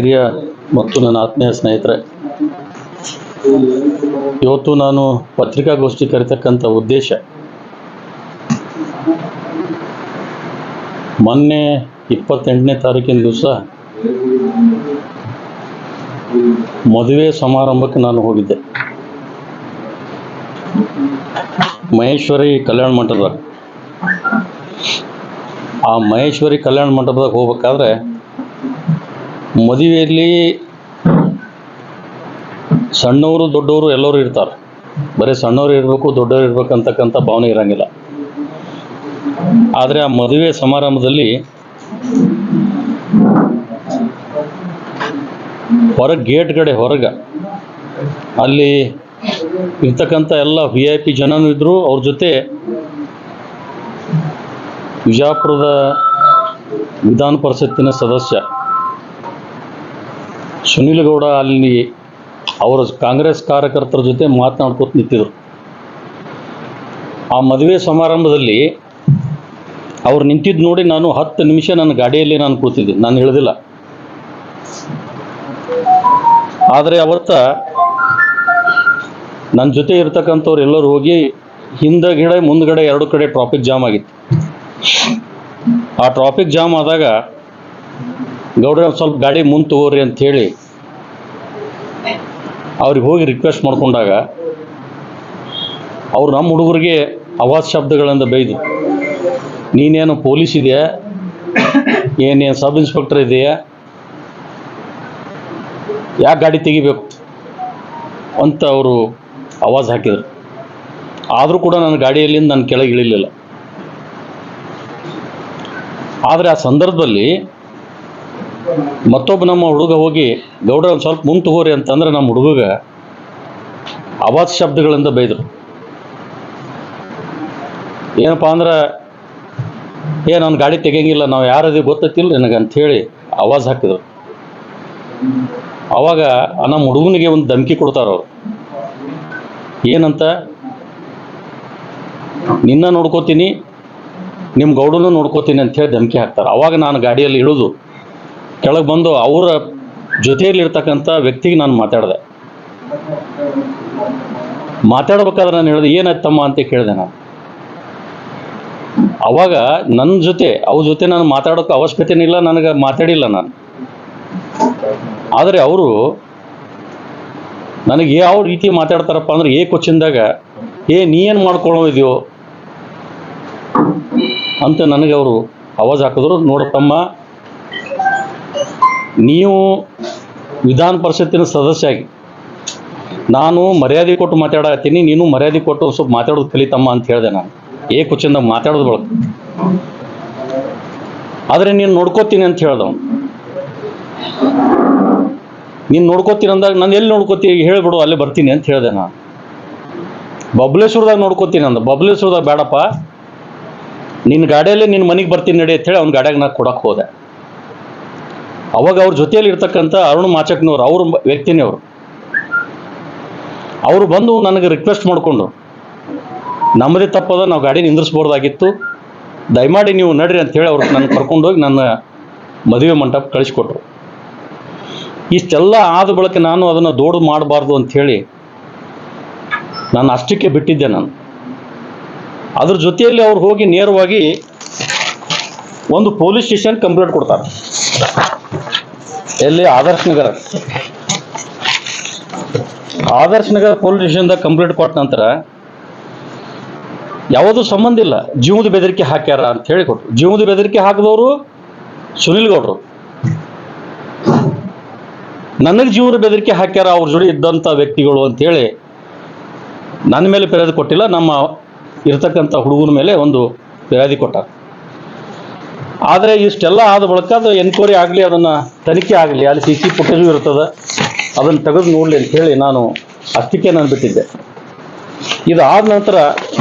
ಹಿರಿಯ ಮತ್ತು ನನ್ನ ಆತ್ಮೀಯ ಸ್ನೇಹಿತರೆ, ಇವತ್ತು ನಾನು ಪತ್ರಿಕಾಗೋಷ್ಠಿ ಕರಿತಕ್ಕಂಥ ಉದ್ದೇಶ, ಮೊನ್ನೆ ಇಪ್ಪತ್ತೆಂಟನೇ ತಾರೀಕಿನ ದಿವಸ ಮದುವೆ ಸಮಾರಂಭಕ್ಕೆ ನಾನು ಹೋಗಿದ್ದೆ. ಮಹೇಶ್ವರಿ ಕಲ್ಯಾಣ ಮಂಟಪದಾಗ ಆ ಮಹೇಶ್ವರಿ ಕಲ್ಯಾಣ ಮಂಟಪದಾಗ ಹೋಗ್ಬೇಕಾದ್ರೆ ಮದುವೆಯಲ್ಲಿ ಸಣ್ಣವರು ದೊಡ್ಡವರು ಎಲ್ಲರೂ ಇರ್ತಾರೆ. ಬರೀ ಸಣ್ಣವ್ರು ಇರಬೇಕು, ದೊಡ್ಡವರು ಇರಬೇಕು ಅಂತಕ್ಕಂಥ ಭಾವನೆ ಇರಂಗಿಲ್ಲ. ಆದರೆ ಆ ಮದುವೆ ಸಮಾರಂಭದಲ್ಲಿ ಹೊರಗೆ ಗೇಟ್ ಕಡೆ ಹೊರಗೆ ಅಲ್ಲಿ ಇರ್ತಕ್ಕಂಥ ಎಲ್ಲ ವಿ ಐ ಪಿ ಜನನೂ ಇದ್ದರು ಅವ್ರ ಜೊತೆ ವಿಜಾಪುರದ ವಿಧಾನ ಪರಿಷತ್ತಿನ ಸದಸ್ಯ ಸುನಿಲ್ ಗೌಡ ಅಲ್ಲಿ ಅವರ ಕಾಂಗ್ರೆಸ್ ಕಾರ್ಯಕರ್ತರ ಜೊತೆ ಮಾತನಾಡ್ಕೋತ ನಿಂತಿದ್ರು. ಆ ಮದುವೆ ಸಮಾರಂಭದಲ್ಲಿ ಅವ್ರು ನಿಂತಿದ್ದು ನೋಡಿ ನಾನು ಹತ್ತು ನಿಮಿಷ ನನ್ನ ಗಾಡಿಯಲ್ಲಿ ನಾನು ಕೂತಿದ್ದೆ. ನಾನು ಹೇಳಿದಿಲ್ಲ. ಆದರೆ ಅವತ್ತ ನನ್ನ ಜೊತೆ ಇರ್ತಕ್ಕಂಥವ್ರು ಎಲ್ಲರೂ ಹೋಗಿ ಹಿಂದಗಡೆ ಮುಂದ್ಗಡೆ ಎರಡು ಕಡೆ ಟ್ರಾಫಿಕ್ ಜಾಮ್ ಆಗಿತ್ತು. ಆ ಟ್ರಾಫಿಕ್ ಜಾಮ್ ಆದಾಗ ಗೌಡ್ರೆ ಸ್ವಲ್ಪ ಗಾಡಿ ಮುಂದೆ ತಗೋರಿ ಅಂತ ಹೇಳಿ ಅವ್ರಿಗೆ ಹೋಗಿ ರಿಕ್ವೆಸ್ಟ್ ಮಾಡ್ಕೊಂಡಾಗ ಅವ್ರು ನಮ್ಮ ಹುಡುಗರಿಗೆ ಅವಾಜ್ ಶಬ್ದಗಳಿಂದ ಬೈದು, ನೀನೇನು ಪೊಲೀಸ್ ಇದೆಯಾ? ಏನೇನು ಸಬ್ ಇನ್ಸ್ಪೆಕ್ಟರ್ ಇದೆಯಾ? ಯಾಕೆ ಗಾಡಿ ತೆಗಿಬೇಕು? ಅಂತ ಅವರು ಅವಾಜ್ ಹಾಕಿದರು. ಆದರೂ ಕೂಡ ನನ್ನ ಗಾಡಿಯಲ್ಲಿಂದ ನಾನು ಕೆಳಗೆ ಇಳಿಲಿಲ್ಲ. ಆದರೆ ಆ ಸಂದರ್ಭದಲ್ಲಿ ಮತ್ತೊಬ್ಬ ನಮ್ಮ ಹುಡುಗ ಹೋಗಿ, ಗೌಡ್ರ, ಒಂದು ಸ್ವಲ್ಪ ಮುಂದೆ ತಗೋರಿ ಅಂತಂದ್ರೆ ನಮ್ಮ ಹುಡುಗ ಅವಾಜ್ ಶಬ್ದಗಳಿಂದ ಬೈದರು. ಏನಪ್ಪ ಅಂದ್ರೆ, ಏ ನನ್ನ ಗಾಡಿ ತೆಗಿಯಂಗಿಲ್ಲ, ನಾವು ಯಾರದಿ ಗೊತ್ತೈತಿಲ್ಲ ನನಗೆ ಹೇಳಿ ಅವಾಜ್ ಹಾಕಿದ್ರು. ಅವಾಗ ನಮ್ಮ ಹುಡುಗನಿಗೆ ಒಂದು ಧಮಕಿ ಕೊಡ್ತಾರ ಅವ್ರು. ಏನಂತ? ನಿನ್ನ ನೋಡ್ಕೋತೀನಿ ನಿಮ್ಮ ಗೌಡನೂ ನೋಡ್ಕೋತೀನಿ ಅಂತ ಹೇಳಿ ಧಮಕಿ ಹಾಕ್ತಾರೆ. ಅವಾಗ ನಾನು ಗಾಡಿಯಲ್ಲಿ ಇಳಿದು. ಕೆಳಗೆ ಬಂದು ಅವರ ಜೊತೆಯಲ್ಲಿರ್ತಕ್ಕಂಥ ವ್ಯಕ್ತಿಗೆ ನಾನು ಮಾತಾಡಿದೆ. ಮಾತಾಡ್ಬೇಕಾದ್ರೆ ನಾನು ಹೇಳಿದೆ ಏನಾಯ್ತಮ್ಮ ಅಂತ ಕೇಳಿದೆ ನಾನು. ಅವಾಗ ನನ್ನ ಜೊತೆ, ಅವ್ರ ಜೊತೆ ನಾನು ಮಾತಾಡೋಕೆ ಅವಶ್ಯಕತೆನೇ ಇಲ್ಲ, ನನಗೆ ಮಾತಾಡಿಲ್ಲ ನಾನು. ಆದರೆ ಅವರು ನನಗೆ ಯಾವ ರೀತಿ ಮಾತಾಡ್ತಾರಪ್ಪ ಅಂದ್ರೆ, ಏ ಕೊಚ್ಚಿಂದಾಗ ಏ ನೀ ಏನು ಮಾಡ್ಕೊಳ್ಳೋದ್ಯೋ ಅಂತ ನನಗೆ ಅವರು ಅವಾಜ್ ಹಾಕಿದ್ರು ನೋಡಪ್ಪಮ್ಮ ನೀವು ವಿಧಾನ ಪರಿಷತ್ತಿನ ಸದಸ್ಯ ಆಗಿ ನಾನು ಮರ್ಯಾದೆ ಕೊಟ್ಟು ಮಾತಾಡತ್ತೀನಿ ನೀನು ಮರ್ಯಾದೆ ಕೊಟ್ಟು ಸ್ವಲ್ಪ ಮಾತಾಡೋದು ಕಲಿತಮ್ಮ ಅಂತ ಹೇಳಿದೆ ನಾನು. ಏ ಕುಚಿಂದ ಮಾತಾಡೋದು ಬಳಕ ಆದರೆ ನೀನು ನೋಡ್ಕೋತೀನಿ ಅಂತ ಹೇಳ್ದವ್ ನೀನು ನೋಡ್ಕೋತೀನಿ ಅಂದಾಗ ನಾನು ಎಲ್ಲಿ ನೋಡ್ಕೋತೀನಿ? ಹೇಳ್ಬಿಡು, ಅಲ್ಲೇ ಬರ್ತೀನಿ ಅಂತ ಹೇಳಿದೆ ನಾನು. ಬಬ್ಲೇಶ್ವರದಾಗ ನೋಡ್ಕೋತೀನಿ ಅಂದ. ಬಬ್ಲೇಶ್ವರದಾಗ ಬೇಡಪ್ಪ. ನಿನ್ನ ಗಾಡಿಯಲ್ಲೇ ನಿನ್ನ ಮನೆಗೆ ಬರ್ತೀನಿ ನಡಿ ಅಂತ ಹೇಳಿ ಅವ್ನ ಗಾಡಿಯಾಗ ನಾ ಕೊಡಕ್ಕೆ ಹೋದೆ. ಅವಾಗ ಅವ್ರ ಜೊತೆಯಲ್ಲಿ ಇರ್ತಕ್ಕಂಥ ಅರುಣ್ ಮಾಚಕ್ನವ್ರು, ಅವ್ರ ವ್ಯಕ್ತಿನೇ ಅವರು. ಅವರು ಬಂದು ನನಗೆ ರಿಕ್ವೆಸ್ಟ್ ಮಾಡಿಕೊಂಡು, ನಮ್ಮದೇ ತಪ್ಪದ, ನಾವು ಗಾಡಿ ನಿಂದ್ರಿಸ್ಬೋದಾಗಿತ್ತು. ದಯಮಾಡಿ ನೀವು ನಡ್ರಿ ಅಂತ ಹೇಳಿ ಅವ್ರು ನನ್ನ ಕರ್ಕೊಂಡೋಗಿ ನನ್ನ ಮದುವೆ ಮಂಟಪ ಕಳಿಸ್ಕೊಟ್ರು. ಇಷ್ಟೆಲ್ಲ ಆದ ಬಳಿಕ ನಾನು ಅದನ್ನು ದೊಡ್ಡ ಮಾಡಬಾರ್ದು ಅಂಥೇಳಿ ನಾನು ಅಷ್ಟಕ್ಕೆ ಬಿಟ್ಟಿದ್ದೆ ನಾನು. ಅದ್ರ ಜೊತೆಯಲ್ಲಿ ಅವ್ರು ಹೋಗಿ ನೇರವಾಗಿ ಒಂದು ಪೊಲೀಸ್ ಸ್ಟೇಷನ್ ಕಂಪ್ಲೇಂಟ್ ಕೊಡ್ತಾರೆ. ಎಲ್ಲಿ ಆದರ್ಶ್ ನಗರ. ಆದರ್ಶ್ ನಗರ ಪೊಲೀಸ್ ಸ್ಟೇಷನ್ದಾಗ ಕಂಪ್ಲೇಂಟ್ ಕೊಟ್ಟ ನಂತರ ಯಾವುದೂ ಸಂಬಂಧ ಇಲ್ಲ. ಜೀವದ ಬೆದರಿಕೆ ಹಾಕ್ಯಾರ ಅಂತ ಹೇಳಿ ಕೊಟ್ರು. ಜೀವದ ಬೆದರಿಕೆ ಹಾಕಿದವರು ಸುನಿಲ್ ಗೌಡ್ರು. ನನಗೆ ಜೀವದ ಬೆದರಿಕೆ ಹಾಕ್ಯಾರ ಅವ್ರ ಜೋಡಿ ಇದ್ದಂಥ ವ್ಯಕ್ತಿಗಳು ಅಂತೇಳಿ ನನ್ನ ಮೇಲೆ ಫಿರ್ಯಾದಿ ಕೊಟ್ಟಿಲ್ಲ, ನಮ್ಮ ಇರ್ತಕ್ಕಂಥ ಹುಡುಗನ ಮೇಲೆ ಒಂದು ಫಿರ್ಯಾದಿ ಕೊಟ್ಟ ಆದರೆ ಇಷ್ಟೆಲ್ಲ ಆದ ಬಳಿಕ ಅದು ಎನ್ಕ್ವೈರಿ ಆಗಲಿ, ಅದನ್ನು ತನಿಖೆ ಆಗಲಿ, ಅಲ್ಲಿ ಸಿ ಸಿ ಫುಟೇಜು ಇರ್ತದೆ, ಅದನ್ನು ತೆಗೆದು ನೋಡಲಿ ಅಂತ ಹೇಳಿ ನಾನು ಅಷ್ಟಕ್ಕೆ ನಾನು ಬಿಟ್ಟಿದ್ದೆ ಆದ ನಂತರ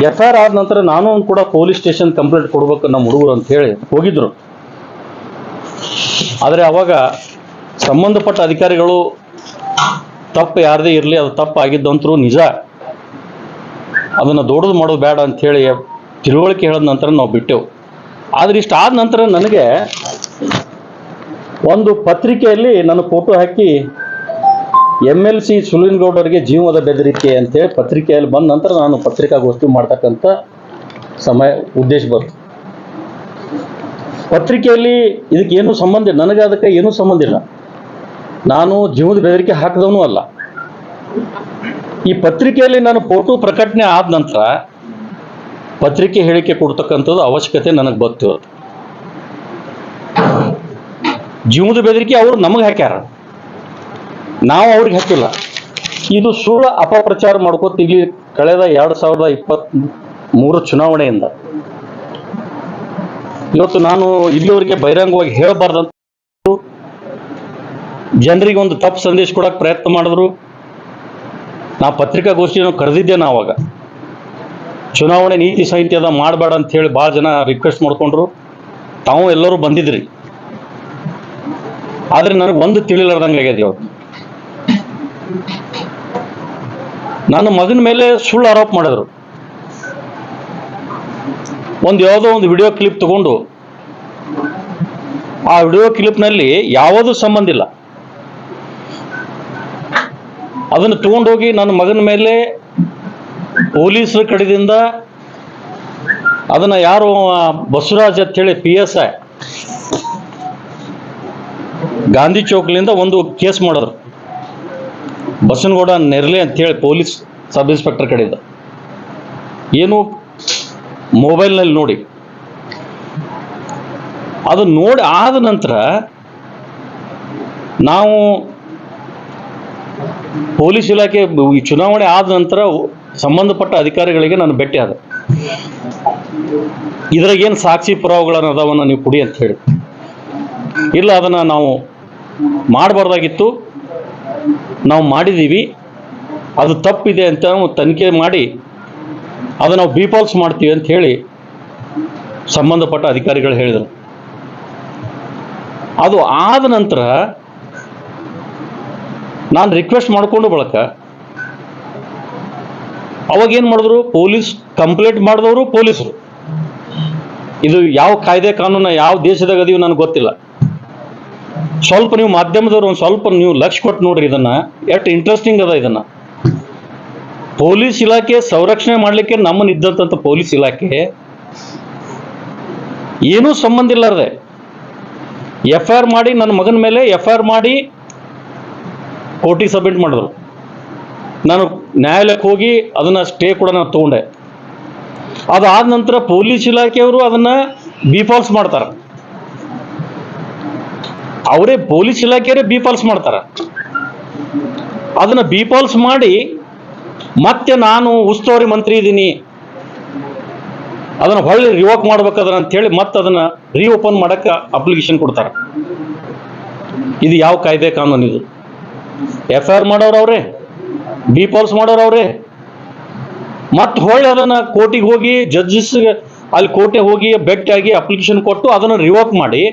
ಎಫ್ ಐ ಆದ ನಂತರ ನಾನು ಕೂಡ ಪೊಲೀಸ್ ಸ್ಟೇಷನ್ ಕಂಪ್ಲೇಂಟ್ ಕೊಡ್ಬೇಕು ನಮ್ಮ ಹುಡುಗರು ಅಂತ ಹೇಳಿ ಹೋಗಿದ್ರು. ಆದರೆ ಅವಾಗ ಸಂಬಂಧಪಟ್ಟ ಅಧಿಕಾರಿಗಳು, ತಪ್ಪು ಯಾರದೇ ಇರಲಿ, ಅದು ತಪ್ಪು ಆಗಿದ್ದಂತರೂ ನಿಜ. ಅದನ್ನು ದೊಡ್ಡದು ಮಾಡೋದು ಬೇಡ ಅಂಥೇಳಿ ತಿಳುವಳಿಕೆ ಹೇಳಿದ ನಂತರ ನಾವು ಬಿಟ್ಟೆವು. ಆದರೆ ಇಷ್ಟ ಆದ ನಂತರ ನನಗೆ ಒಂದು ಪತ್ರಿಕೆಯಲ್ಲಿ ನನ್ನ ಫೋಟೋ ಹಾಕಿ ಎಂ ಎಲ್ ಸಿ ಸುಲಿನಗೌಡರಿಗೆ ಜೀವದ ಬೆದರಿಕೆ ಅಂತೇಳಿ ಪತ್ರಿಕೆಯಲ್ಲಿ ಬಂದ ನಂತರ ನಾನು ಪತ್ರಿಕಾಗೋಷ್ಠಿ ಮಾಡ್ತಕ್ಕಂಥ ಸಮಯ, ಉದ್ದೇಶ ಬಂತು. ಪತ್ರಿಕೆಯಲ್ಲಿ ಇದಕ್ಕೆ ಏನೂ ಸಂಬಂಧ ನನಗೆ ಅದಕ್ಕೆ ಏನೂ ಸಂಬಂಧ ಇಲ್ಲ. ನಾನು ಜೀವದ ಬೆದರಿಕೆ ಹಾಕಿದವನು ಅಲ್ಲ. ಈ ಪತ್ರಿಕೆಯಲ್ಲಿ ನಾನು ಫೋಟೋ ಪ್ರಕಟಣೆ ಆದ ನಂತರ ಪತ್ರಿಕೆ ಹೇಳಿಕೆ ಕೊಡ್ತಕ್ಕಂಥದ್ದು ಅವಶ್ಯಕತೆ ನನಗೆ ಬತ್ತು ಜೀವದ ಬೆದರಿಕೆ ಅವರು ನಮಗೆ ಹಾಕ್ಯಾರ. ನಾವು ಅವ್ರಿಗೆ ಹಾಕಿಲ್ಲ. ಇದು ಸುಳ್ಳು ಅಪಪ್ರಚಾರ ಮಾಡ್ಕೋತ ಇಲ್ಲಿ ಕಳೆದ ಎರಡು ಸಾವಿರದ ಇಪ್ಪತ್ತ್ ಮೂರು ಚುನಾವಣೆಯಿಂದ. ಇವತ್ತು ನಾನು ಇಲ್ಲಿವರೆಗೆ ಬಹಿರಂಗವಾಗಿ ಹೇಳಬಾರ್ದಂತ ಜನರಿಗೆ ಒಂದು ತಪ್ಪು ಸಂದೇಶ ಕೊಡಕ್ಕೆ ಪ್ರಯತ್ನ ಮಾಡಿದ್ರು. ನಾ ಪತ್ರಿಕಾಗೋಷ್ಠಿಯನ್ನು ಕರೆದಿದ್ದೆ ನಾ ಅವಾಗ ಚುನಾವಣೆ ನೀತಿ ಸಂಹಿತ್ಯದ ಮಾಡಬೇಡ ಅಂತ ಹೇಳಿ ಭಾಳ ಜನ ರಿಕ್ವೆಸ್ಟ್ ಮಾಡ್ಕೊಂಡ್ರು. ತಾವು ಎಲ್ಲರೂ ಬಂದಿದ್ರಿ. ಆದ್ರೆ ನನಗೆ ಒಂದು ತಿಳಿಲಾರ್ದಂಗೆ ಆಗ್ಯದ ಇವತ್ತು ನನ್ನ ಮಗನ ಮೇಲೆ ಸುಳ್ಳು ಆರೋಪ ಮಾಡಿದ್ರು. ಒಂದು ಯಾವುದೋ ಒಂದು ವಿಡಿಯೋ ಕ್ಲಿಪ್ ತಗೊಂಡು. ಆ ವಿಡಿಯೋ ಕ್ಲಿಪ್ನಲ್ಲಿ ಯಾವುದೂ ಸಂಬಂಧ ಇಲ್ಲ. ಅದನ್ನು ತಗೊಂಡೋಗಿ ನನ್ನ ಮಗನ ಮೇಲೆ ಪೊಲೀಸರ ಕಡೆದಿಂದ ಅದನ್ನ ಯಾರು ಬಸವರಾಜ್ ಅಂತ ಹೇಳಿ ಪಿ ಎಸ್ ಐ ಗಾಂಧಿ ಚೌಕ್ಲಿಂದ ಒಂದು ಕೇಸ್ ಮಾಡಿದ್ರು. ಬಸನಗೌಡ ಅಂತ ಅಂತೇಳಿ ಪೊಲೀಸ್ ಸಬ್ ಇನ್ಸ್ಪೆಕ್ಟರ್ ಕಡೆಯಿಂದ. ಏನು ಮೊಬೈಲ್ನಲ್ಲಿ ನೋಡಿ. ಅದು ನೋಡಿ ಆದ ನಂತರ ನಾವು ಪೊಲೀಸ್ ಇಲಾಖೆ ಚುನಾವಣೆ ಆದ ನಂತರ ಸಂಬಂಧಪಟ್ಟ ಅಧಿಕಾರಿಗಳಿಗೆ ನಾನು ಭೇಟಿ ಆದ. ಇದ್ರಾಗೇನು ಸಾಕ್ಷಿ ಪುರಾವೆಗಳನ್ನು ಅದಾವನ್ನ ನೀವು ಕೊಡಿ ಅಂತ ಹೇಳಿ. ಇಲ್ಲ, ಅದನ್ನು ನಾವು ಮಾಡಬಾರ್ದಾಗಿತ್ತು. ನಾವು ಮಾಡಿದ್ದೀವಿ ಅದು ತಪ್ಪಿದೆ ಅಂತ ನಾವು ತನಿಖೆ ಮಾಡಿ ಅದು ನಾವು ಬಿಪಾಲ್ಸ್ ಮಾಡ್ತೀವಿ ಅಂತ ಹೇಳಿ ಸಂಬಂಧಪಟ್ಟ ಅಧಿಕಾರಿಗಳು ಹೇಳಿದರು. ಅದು ಆದ ನಂತರ ನಾನು ರಿಕ್ವೆಸ್ಟ್ ಮಾಡಿಕೊಂಡು ಬಳಕ ಅವಾಗ ಏನು ಮಾಡಿದ್ರು? ಪೊಲೀಸ್ ಕಂಪ್ಲೇಂಟ್ ಮಾಡಿದವರು ಪೊಲೀಸರು. ಇದು ಯಾವ ಕಾಯ್ದೆ ಕಾನೂನು, ಯಾವ ದೇಶದಾಗ ಅದೀವಿ ನನಗೆ ಗೊತ್ತಿಲ್ಲ. ಸ್ವಲ್ಪ ನೀವು ಮಾಧ್ಯಮದವ್ರು ಒಂದು ಸ್ವಲ್ಪ ನೀವು ಲಕ್ಷ ಕೊಟ್ಟು ನೋಡ್ರಿ ಇದನ್ನ. ಎಷ್ಟು ಇಂಟ್ರೆಸ್ಟಿಂಗ್ ಅದ ಇದನ್ನ. ಪೊಲೀಸ್ ಇಲಾಖೆ ಸಂರಕ್ಷಣೆ ಮಾಡಲಿಕ್ಕೆ ನಮ್ಮನ್ನ ಇದ್ದಂಥ ಪೊಲೀಸ್ ಇಲಾಖೆ ಏನೂ ಸಂಬಂಧ ಇಲ್ಲಾರ್ದೆ. ಎಫ್ ಐ ಮಾಡಿ ನನ್ನ ಮಗನ ಮೇಲೆ ಎಫ್ ಮಾಡಿ ಕೋರ್ಟಿಗೆ ಸಬ್ಮಿಟ್ ಮಾಡಿದ್ರು. ನಾನು ನ್ಯಾಯಾಲಯಕ್ಕೆ ಹೋಗಿ ಅದನ್ನ ಸ್ಟೇ ಕೂಡ ನಾನು ತಗೊಂಡೆ. ಅದಾದ ನಂತರ ಪೊಲೀಸ್ ಇಲಾಖೆಯವರು ಅದನ್ನ ಬಿಫಾಲ್ಸ್ ಮಾಡ್ತಾರೆ. ಅವರೇ ಪೊಲೀಸ್ ಇಲಾಖೆಯವರೇ ಬಿಫಾಲ್ಸ್ ಮಾಡ್ತಾರೆ. ಅದನ್ನ ಬಿಫಾಲ್ಸ್ ಮಾಡಿ ಮತ್ತೆ ನಾನು ಉಸ್ತುವಾರಿ ಮಂತ್ರಿ ಇದ್ದೀನಿ ಅದನ್ನ ಹೊಳ್ಳಿ ರಿವೋಕ್ ಮಾಡ್ಬೇಕಾದ್ರೆ ಅಂತ ಹೇಳಿ ಮತ್ತೆ ಅದನ್ನ ರೀಓಪನ್ ಮಾಡಕ್ಕೆ ಅಪ್ಲಿಕೇಶನ್ ಕೊಡ್ತಾರೆ. ಇದು ಯಾವ ಕಾಯ್ದೆ ಕಾನೂನು ಇದು? ಎಫ್ ಐ ಆರ್ ಮಾಡೋರು ಅವರೇ. ಬಿಫಾಲ್ಸ್ ಮಾಡೋರು ಅವ್ರೆ. ಮತ್ತೆ ಹೊಳ್ಳಿ ಅದನ್ನ ಕೋರ್ಟಿಗೆ ಹೋಗಿ ಜಡ್ಜಸ್ ಅಲ್ಲಿ ಕೋರ್ಟಿಗೆ ಹೋಗಿ ಭೇಟಿಯಾಗಿ ಅಪ್ಲಿಕೇಶನ್ ಕೊಟ್ಟು ಅದನ್ನು ರಿವೋಕ್ ಮಾಡಿ.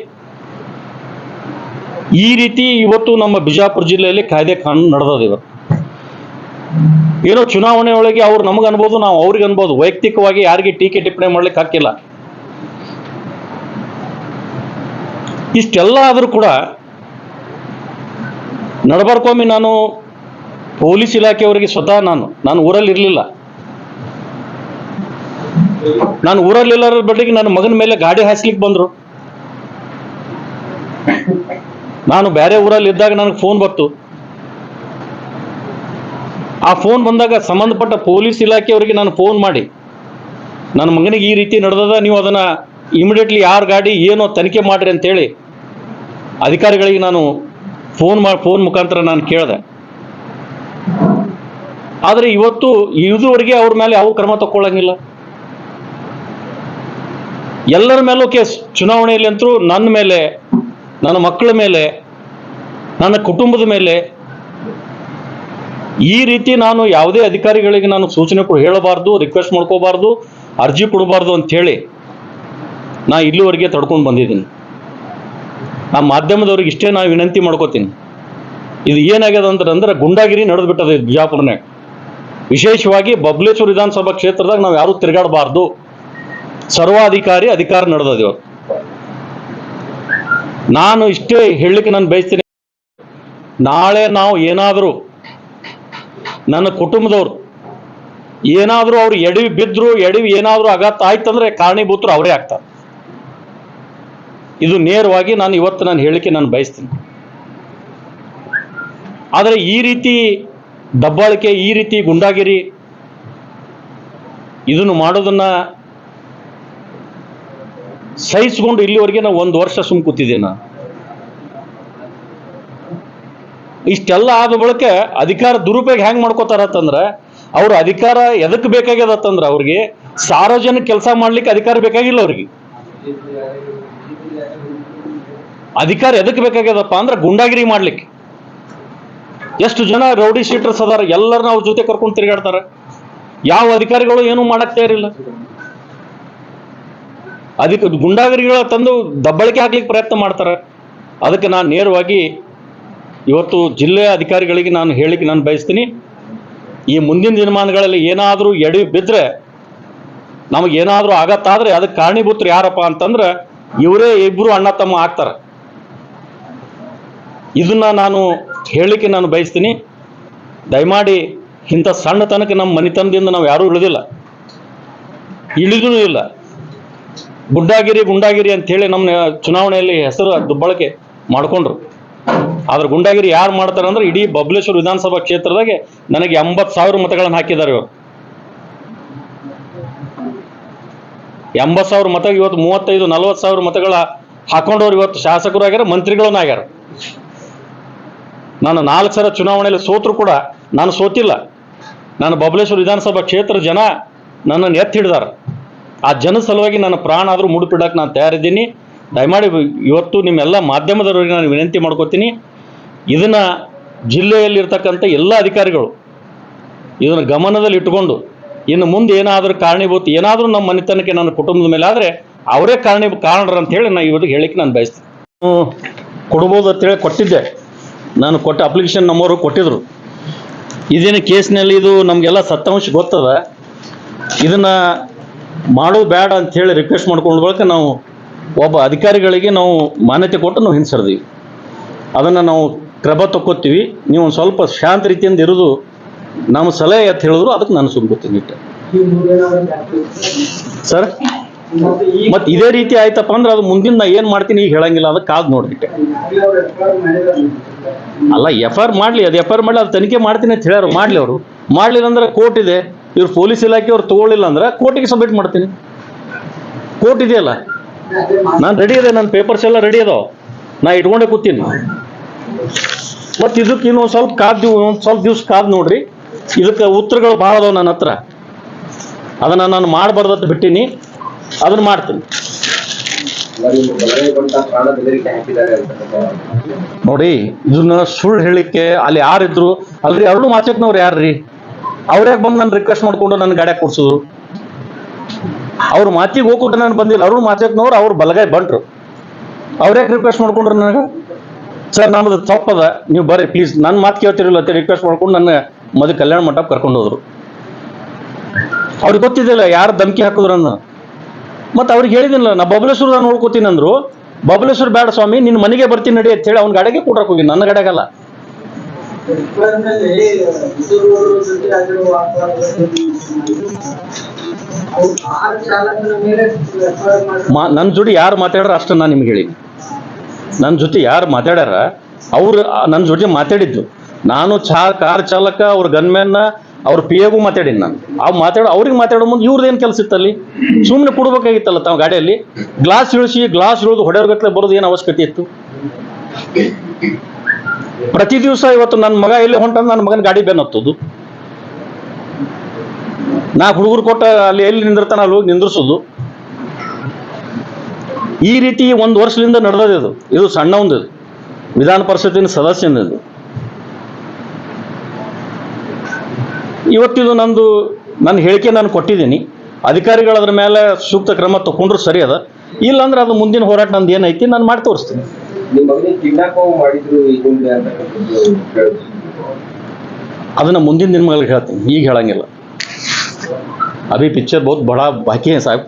ಈ ರೀತಿ ಇವತ್ತು ನಮ್ಮ ಬಿಜಾಪುರ ಜಿಲ್ಲೆಯಲ್ಲಿ ಕಾಯ್ದೆ ಕಾನೂನು ನಡೆದದ ಇವತ್ತು ಏನೋ ಚುನಾವಣೆ ಒಳಗೆ ಅವ್ರು ನಮಗೆ ಅನ್ಬೋದು, ನಾವು ಅವ್ರಿಗೆ ಅನ್ಬೋದು. ವೈಯಕ್ತಿಕವಾಗಿ ಯಾರಿಗೆ ಟೀಕೆ ಟಿಪ್ಪಣಿ ಮಾಡ್ಲಿಕ್ಕೆ ಹಾಕಿಲ್ಲ. ಇಷ್ಟೆಲ್ಲ ಆದರೂ ಕೂಡ, ನಡಬಾರ್ಕೊಮ್ಮಿ ನಾನು ಪೊಲೀಸ್ ಇಲಾಖೆಯವರಿಗೆ ಸ್ವತಃ ನಾನು ನಾನು ಊರಲ್ಲಿ ಇರಲಿಲ್ಲ. ನಾನು ಊರಲ್ಲಿಲ್ಲರ ಬಡ್ಡಿಗೆ ನನ್ನ ಮಗನ ಮೇಲೆ ಗಾಡಿ ಹಾಸ್ಲಿಕ್ಕೆ ಬಂದರು. ನಾನು ಬೇರೆ ಊರಲ್ಲಿ ಇದ್ದಾಗ ನನಗೆ ಫೋನ್ ಬಂತು. ಆ ಫೋನ್ ಬಂದಾಗ ಸಂಬಂಧಪಟ್ಟ ಪೊಲೀಸ್ ಇಲಾಖೆಯವರಿಗೆ ನಾನು ಫೋನ್ ಮಾಡಿ, ನನ್ನ ಮಗನಿಗೆ ಈ ರೀತಿ ನಡೆದದ, ನೀವು ಅದನ್ನ ಇಮಿಡಿಯೇಟ್ಲಿ ಯಾರ ಗಾಡಿ, ಏನೋ ತನಿಖೆ ಮಾಡ್ರಿ ಅಂತೇಳಿ ಅಧಿಕಾರಿಗಳಿಗೆ ನಾನು ಫೋನ್ ಮಾಡಿ ಫೋನ್ ಮುಖಾಂತರ ನಾನು ಕೇಳಿದೆ. ಆದರೆ ಇವತ್ತು ಇದುವರೆಗೆ ಅವ್ರ ಮೇಲೆ ಯಾವ ಕ್ರಮ ತಗೊಳ್ಳಂಗಿಲ್ಲ ಎಲ್ಲರ ಮೇಲೂ ಕೇಸ್. ಚುನಾವಣೆಯಲ್ಲಿ ಅಂತೂ ನನ್ನ ಮೇಲೆ, ನನ್ನ ಮಕ್ಕಳ ಮೇಲೆ, ನನ್ನ ಕುಟುಂಬದ ಮೇಲೆ ಈ ರೀತಿ ನಾನು ಯಾವುದೇ ಅಧಿಕಾರಿಗಳಿಗೆ ನಾನು ಸೂಚನೆ ಕೊಡ, ಹೇಳಬಾರ್ದು ರಿಕ್ವೆಸ್ಟ್ ಮಾಡ್ಕೋಬಾರ್ದು, ಅರ್ಜಿ ಕೊಡಬಾರ್ದು ಅಂತ ಹೇಳಿ ನಾ ಇಲ್ಲಿವರೆಗೆ ತಡ್ಕೊಂಡು ಬಂದಿದ್ದೀನಿ. ಆ ಮಾಧ್ಯಮದವ್ರಿಗೆ ಇಷ್ಟೇ ನಾನು ವಿನಂತಿ ಮಾಡ್ಕೋತೀನಿ. ಇದು ಏನಾಗ್ಯದ ಅಂತಂದ್ರೆ ಗುಂಡಾಗಿರಿ ನಡೆದು ಬಿಟ್ಟದ ವಿಶೇಷವಾಗಿ ಬಬ್ಲೇಶ್ವರ ವಿಧಾನಸಭಾ ಕ್ಷೇತ್ರದಾಗ ನಾವು ಯಾರು ತಿರುಗಾಡಬಾರ್ದು. ಸರ್ವಾಧಿಕಾರಿ ಅಧಿಕಾರ ನಡೆದದ ನಾನು ಇಷ್ಟೇ ಹೇಳಲಿಕ್ಕೆ ನಾನು ಬಯಸ್ತೀನಿ. ನಾಳೆ ನಾವು ಏನಾದರೂ ನನ್ನ ಕುಟುಂಬದವರು ಏನಾದರೂ ಅವ್ರು ಎಡವಿ ಬಿದ್ದರು ಎಡವಿ ಏನಾದರೂ ಆಘಾತ ಆಯ್ತಂದ್ರೆ ಕಾರಣೀಭೂತರು ಅವರೇ ಆಗ್ತಾರೆ. ಇದು ನೇರವಾಗಿ ನಾನು ಇವತ್ತು ನಾನು ಹೇಳಿಕೆ ನಾನು ಬಯಸ್ತೀನಿ. ಆದರೆ ಈ ರೀತಿ ದಬ್ಬಾಳಿಕೆ ಈ ರೀತಿ ಗುಂಡಾಗಿರಿ. ಇದನ್ನು ಮಾಡೋದನ್ನ ಸಹಿಸ್ಕೊಂಡು ಇಲ್ಲಿವರೆಗೆ ನಾವು ಒಂದು ವರ್ಷ ಸುಮ್ ಇಷ್ಟೆಲ್ಲ ಆದ ಬಳಿಕ ಅಧಿಕಾರ ದುರುಪಯೋಗ ಹ್ಯಾಂಗ ಮಾಡ್ಕೋತಾರ ಅಂತಂದ್ರೆ, ಅವ್ರ ಅಧಿಕಾರ ಎದಕ್ ಬೇಕಾಗ್ಯದತ್ತಂದ್ರೆ ಅವ್ರಿಗೆ ಸಾರ್ವಜನಿಕ ಕೆಲಸ ಮಾಡ್ಲಿಕ್ಕೆ ಅಧಿಕಾರ ಬೇಕಾಗಿಲ್ಲ ಅವ್ರಿಗೆ. ಅಧಿಕಾರ ಎದಕ್ ಬೇಕಾಗ್ಯದಪ್ಪ ಅಂದ್ರೆ ಗುಂಡಾಗಿರಿ ಮಾಡ್ಲಿಕ್ಕೆ. ಎಷ್ಟು ಜನ ರೌಡಿ ಶೀಟರ್ಸ್ ಅದಾರ, ಎಲ್ಲರನ್ನ ಅವ್ರ ಜೊತೆ ಕರ್ಕೊಂಡು ತಿರುಗಾಡ್ತಾರೆ. ಯಾವ ಅಧಿಕಾರಿಗಳು ಏನು ಮಾಡಕ್ ತಯಾರಿಲ್ಲ. ಅದಕ್ಕೆ ಗುಂಡಾಗರಿಗಳ ತಂದು ದಬ್ಬಳಿಕೆ ಹಾಕ್ಲಿಕ್ಕೆ ಪ್ರಯತ್ನ ಮಾಡ್ತಾರೆ. ಅದಕ್ಕೆ ನಾನು ನೇರವಾಗಿ ಇವತ್ತು ಜಿಲ್ಲೆಯ ಅಧಿಕಾರಿಗಳಿಗೆ ನಾನು ಹೇಳಿಕ್ಕೆ ನಾನು ಬಯಸ್ತೀನಿ. ಈ ಮುಂದಿನ ದಿನಮಾನಗಳಲ್ಲಿ ಏನಾದರೂ ಎಡಿ ಬಿದ್ದರೆ ನಮಗೆ ಏನಾದರೂ ಆಗತ್ತಾದ್ರೆ ಅದಕ್ಕೆ ಕಾರಣೀಭೂತರು ಯಾರಪ್ಪ ಅಂತಂದ್ರೆ ಇವರೇ ಇಬ್ಬರು ಅಣ್ಣ ತಮ್ಮ ಆಗ್ತಾರೆ. ಇದನ್ನ ನಾನು ಹೇಳಲಿಕ್ಕೆ ನಾನು ಬಯಸ್ತೀನಿ. ದಯಮಾಡಿ ಇಂಥ ಸಣ್ಣತನಕ್ಕೆ ನಮ್ಮ ಮನೆತನದಿಂದ ನಾವು ಯಾರೂ ಇಳಿದಿಲ್ಲ. ಇಳಿದೂ ಇಲ್ಲ. ಗುಡ್ಡಾಗಿರಿ, ಗುಂಡಾಗಿರಿ ಅಂತೇಳಿ ನಮ್ಮ ಚುನಾವಣೆಯಲ್ಲಿ ಹೆಸರು ದುಬ್ಬಳಕೆ ಮಾಡಿಕೊಂಡ್ರು. ಆದ್ರೆ ಗುಂಡಾಗಿರಿ ಯಾರು ಮಾಡ್ತಾರೆ ಅಂದ್ರೆ ಇಡೀ ಬಬ್ಲೇಶ್ವರ ವಿಧಾನಸಭಾ ಕ್ಷೇತ್ರದಾಗೆ ನನಗೆ ಎಂಬತ್ತು ಸಾವಿರ ಮತಗಳನ್ನು ಹಾಕಿದ್ದಾರೆ ಇವರು. ಎಂಬತ್ತು ಸಾವಿರ ಮತ ಇವತ್ತು ಮೂವತ್ತೈದು, ನಲವತ್ತು ಸಾವಿರ ಮತಗಳ ಹಾಕೊಂಡವ್ರು ಇವತ್ತು ಶಾಸಕರು ಆಗ್ಯಾರ ಮಂತ್ರಿಗಳನ್ನ ಆಗ್ಯಾರ ನಾನು ನಾಲ್ಕು ಸಲ ಚುನಾವಣೆಯಲ್ಲಿ ಸೋತರು ಕೂಡ ನಾನು ಸೋತಿಲ್ಲ. ನಾನು ಬಬಲೇಶ್ವರ ವಿಧಾನಸಭಾ ಕ್ಷೇತ್ರ ಜನ ನನ್ನನ್ನು ಎತ್ತಿ ಹಿಡ್ದಾರ ಆ ಜನ ಸಲುವಾಗಿ ನನ್ನ ಪ್ರಾಣ ಆದರೂ ಮುಡುಪಿಡಕ್ಕೆ ನಾನು ತಯಾರಿದ್ದೀನಿ. ದಯಮಾಡಿ ಇವತ್ತು ನಿಮ್ಮೆಲ್ಲ ಮಾಧ್ಯಮದವರಿಗೆ ನಾನು ವಿನಂತಿ ಮಾಡ್ಕೋತೀನಿ. ಇದನ್ನು ಜಿಲ್ಲೆಯಲ್ಲಿರ್ತಕ್ಕಂಥ ಎಲ್ಲ ಅಧಿಕಾರಿಗಳು ಇದನ್ನು ಗಮನದಲ್ಲಿ ಇಟ್ಟುಕೊಂಡು ಇನ್ನು ಮುಂದೆ ಏನಾದರೂ ಕಾರಣೀಭೂತ, ಏನಾದರೂ ನಮ್ಮ ಮನೆತನಕ್ಕೆ ನನ್ನ ಕುಟುಂಬದ ಮೇಲೆ ಆದರೆ ಅವರೇ ಕಾರಣ ಕಾರಣರು ಅಂತ ಹೇಳಿ ನಾನು ಇವತ್ತು ಹೇಳಿಕ್ಕೆ ನಾನು ಬಯಸ್ತೀನಿ. ಕೊಡ್ಬೋದು ಅಂತೇಳಿ ಕೊಟ್ಟಿದ್ದೆ. ನಾನು ಕೊಟ್ಟ ಅಪ್ಲಿಕೇಶನ್ ನಮ್ಮವರು ಕೊಟ್ಟಿದ್ರು. ಇದೇನು ಕೇಸ್ನಲ್ಲಿ ಇದು ನಮಗೆಲ್ಲ ಸತ್ತಾಂಶ ಗೊತ್ತದ? ಇದನ್ನು ಮಾಡೋದು ಬೇಡ ಅಂತ ಹೇಳಿ ರಿಕ್ವೆಸ್ಟ್ ಮಾಡ್ಕೊಂಡು ಬಳಿಕ ನಾವು ಒಬ್ಬ ಅಧಿಕಾರಿಗಳಿಗೆ ನಾವು ಮಾನ್ಯತೆ ಕೊಟ್ಟು ನಾವು ಹಿಂಸರ್ದೀವಿ ಅದನ್ನು ನಾವು ಕ್ರಮ ತಕ್ಕೋತೀವಿ ನೀವು ಒಂದು ಸ್ವಲ್ಪ ಶಾಂತ ರೀತಿಯಿಂದ ಇರೋದು. ನಮ್ಮ ಸಲಹೆ ಅಂತ ಹೇಳಿದ್ರು ಅದಕ್ಕೆ ನಾನು ಸುಮ್ಕೋತೀನಿ ಸರ್ ಮತ್ತೆ ಇದೇ ರೀತಿ ಆಯ್ತಪ್ಪ ಅಂದ್ರೆ ಅದು ಮುಂದಿನ ನಾ ಏನು ಮಾಡ್ತೀನಿ ಈಗ ಹೇಳಂಗಿಲ್ಲ ಅದಕ್ಕೆ ಕಾದ್ ನೋಡ್ಬಿಟ್ಟೆ. ಅಲ್ಲ ಎಫ್ ಆರ್ ಮಾಡ್ಲಿ, ಅದು ಎಫ್ ಆರ್ ಮಾಡಲಿ, ಅದು ತನಿಖೆ ಮಾಡ್ತೀನಿ ಅಂತ ಹೇಳ್ಯಾರ, ಮಾಡ್ಲಿ ಅವರು. ಮಾಡ್ಲಿಲ್ಲ ಅಂದ್ರೆ ಕೋರ್ಟ್ ಇದೆ. ಇವ್ರು ಪೊಲೀಸ್ ಇಲಾಖೆ ಅವ್ರು ತಗೊಳ್ಳಿಲ್ಲ ಅಂದ್ರೆ ಕೋರ್ಟಿಗೆ ಸಬ್ಮಿಟ್ ಮಾಡ್ತೀನಿ. ಕೋರ್ಟ್ ಇದೆಯಲ್ಲ? ನಾನು ರೆಡಿ ಇದೆ ನನ್ನ ಪೇಪರ್ಸ್ ಎಲ್ಲ ರೆಡಿ ಅದಾವ. ನಾ ಇಟ್ಕೊಂಡೆ ಕೂತೀನಿ. ಮತ್ತೆ ಇದಕ್ಕೆ ಇನ್ನೊಂದು ಸ್ವಲ್ಪ ಕಾದ್ ಒಂದು ಸ್ವಲ್ಪ ದಿವ್ಸ ಕಾದ್ ನೋಡ್ರಿ. ಇದಕ್ಕೆ ಉತ್ತರಗಳು ಭಾಳ ಅದಾವ ನನ್ನ ಹತ್ರ. ಅದನ್ನು ನಾನು ಮಾಡಬಾರ್ದಂತ ಬಿಟ್ಟೀನಿ. ಅದನ್ನು ಮಾಡ್ತೀನಿ. ನೋಡಿ ಇದನ್ನ ಸುಳ್ಳು ಹೇಳಿಕ್ಕೆ ಅಲ್ಲಿ ಯಾರಿದ್ರು ಅಲ್ರಿ ಎರಡು ಮಾಚಕ್ನವ್ರು ಯಾರ್ರಿ? ಅವ್ರ್ಯಾಕೆ ಬಂದು ನಾನು ರಿಕ್ವೆಸ್ಟ್ ಮಾಡ್ಕೊಂಡು ನನ್ನ ಗಾಡ್ಯಾಗ ಕೊಡ್ಸಿದ್ರು ಅವ್ರ ಮಾತಿಗೆ ಹೋಗ್ಕೊಟ್ಟು ನಾನು ಬಂದಿಲ್ಲ. ಅರುಣ್ ಮಾಚಕ್ನವ್ರು ಅವ್ರು ಬಲಗೈ ಬಂಟ್ರು. ಅವ್ರ್ಯಾಕೆ ರಿಕ್ವೆಸ್ಟ್ ಮಾಡ್ಕೊಂಡ್ರು ನನಗೆ? ಸರ್ ನಮ್ಮದು ತಪ್ಪದ. ನೀವು ಬರ್ರಿ ಪ್ಲೀಸ್ ನನ್ನ ಮಾತು ಕೇಳ್ತಿರಲಿಲ್ಲ ಅಂತ ರಿಕ್ವೆಸ್ಟ್ ಮಾಡ್ಕೊಂಡು ನನ್ನ ಮದುವೆ ಕಲ್ಯಾಣ ಮಂಟಪ ಕರ್ಕೊಂಡು ಹೋದ್ರು. ಅವ್ರಿಗೆ ಗೊತ್ತಿದ್ದಿಲ್ಲ ಯಾರು ಧಮಕಿ ಹಾಕಿದ್ರು ಅನ್ನೋ. ಮತ್ತೆ ಅವ್ರಿಗೆ ಹೇಳಿದಿಲ್ಲ ನಾ ಬಬಲೇಶ್ವರ ನೋಡ್ಕೋತೀನಿ ಅಂದ್ರು, ಬಬಲೇಶ್ವರ ಬೇಡ ಸ್ವಾಮಿ ನಿನ್ನ ಮನೆಗೆ ಬರ್ತೀನಿ ನಡಿ ಅಂತ ಹೇಳಿ ಅವ್ನ ಗಾಡಿಗೆ ಕೂಟ್ರಕ್ ಹೋಗಿ ನನ್ನ ಗಡೆಗಲ್ಲ ನನ್ನ ಜೋಡಿ ಯಾರು ಮಾತಾಡ್ರ ಅಷ್ಟು ನಾನು ನಿಮ್ಗೆ ಹೇಳಿ ನನ್ನ ಜೊತೆ ಯಾರು ಮಾತಾಡ್ಯಾರ, ಅವ್ರು ನನ್ನ ಜೊತೆ ಮಾತಾಡಿದ್ದು. ನಾನು ಚಾ, ಕಾರ್ ಚಾಲಕ, ಅವ್ರ ಗನ್ಮ್ಯಾನ್ನ ಅವ್ರ ಪಿ ಎಗೂ ಮಾತಾಡೀನಿ ನಾನು ಅವ್ ಮಾತಾಡೋ ಅವ್ರಿಗೆ ಮಾತಾಡೋ ಮುಂದೆ ಇವ್ರದ್ದೇನು ಕೆಲಸ ಇತ್ತಲ್ಲಿ? ಸುಮ್ಮನೆ ಕೊಡ್ಬೇಕಾಗಿತ್ತಲ್ಲ ತಾವು ಗಾಡಿಯಲ್ಲಿ? ಗ್ಲಾಸ್ ಇಳಿಸಿ, ಗ್ಲಾಸ್ ಇಳಿದು ಹೊಡೆಯೋರ್ಗತ್ಲೆ ಬರೋದು ಏನು ಅವಶ್ಯಕತೆ ಇತ್ತು? ಪ್ರತಿ ದಿವಸ ಇವತ್ತು ನನ್ನ ಮಗ ಎಲ್ಲಿ ಹೊಂಟ ನನ್ನ ಮಗನ ಗಾಡಿ ಬೆನ್ ಹತ್ತೋದು. ನಾ ಹುಡುಗರು ಕೊಟ್ಟ ಅಲ್ಲಿ ಎಲ್ಲಿ ನಿಂದಿರ್ತಾನ ಅಲ್ಲಿ ಹೋಗಿ ನಿಂದ್ರಿಸೋದು. ಈ ರೀತಿ ಒಂದು ವರ್ಷದಿಂದ ನಡೆದದ್ದು ಇದು. ಸಣ್ಣ ಒಂದು ವಿಧಾನ ಪರಿಷತ್ತಿನ ಸದಸ್ಯನ ಇವತ್ತಿದು ನಂದು ನನ್ನ ಹೇಳಿಕೆ ನಾನು ಕೊಟ್ಟಿದ್ದೀನಿ. ಅಧಿಕಾರಿಗಳು ಅದ್ರ ಮೇಲೆ ಸೂಕ್ತ ಕ್ರಮ ತಗೊಂಡ್ರು ಸರಿ ಅದ. ಇಲ್ಲ ಅಂದ್ರೆ ಅದು ಮುಂದಿನ ಹೋರಾಟ ನಂದು ಏನೈತಿ ನಾನು ಮಾಡಿ ತೋರಿಸ್ತೀನಿ. ಅದನ್ನ ಮುಂದಿನ ದಿನಗಳಲ್ಲಿ ಹೇಳ್ತೀನಿ. ಈಗ ಹೇಳಂಗಿಲ್ಲ. ಅಭಿ ಪಿಕ್ಚರ್ ಬಹುತ್ ಬಡ ಬಾಕಿ ಸಾಹೇಬ್?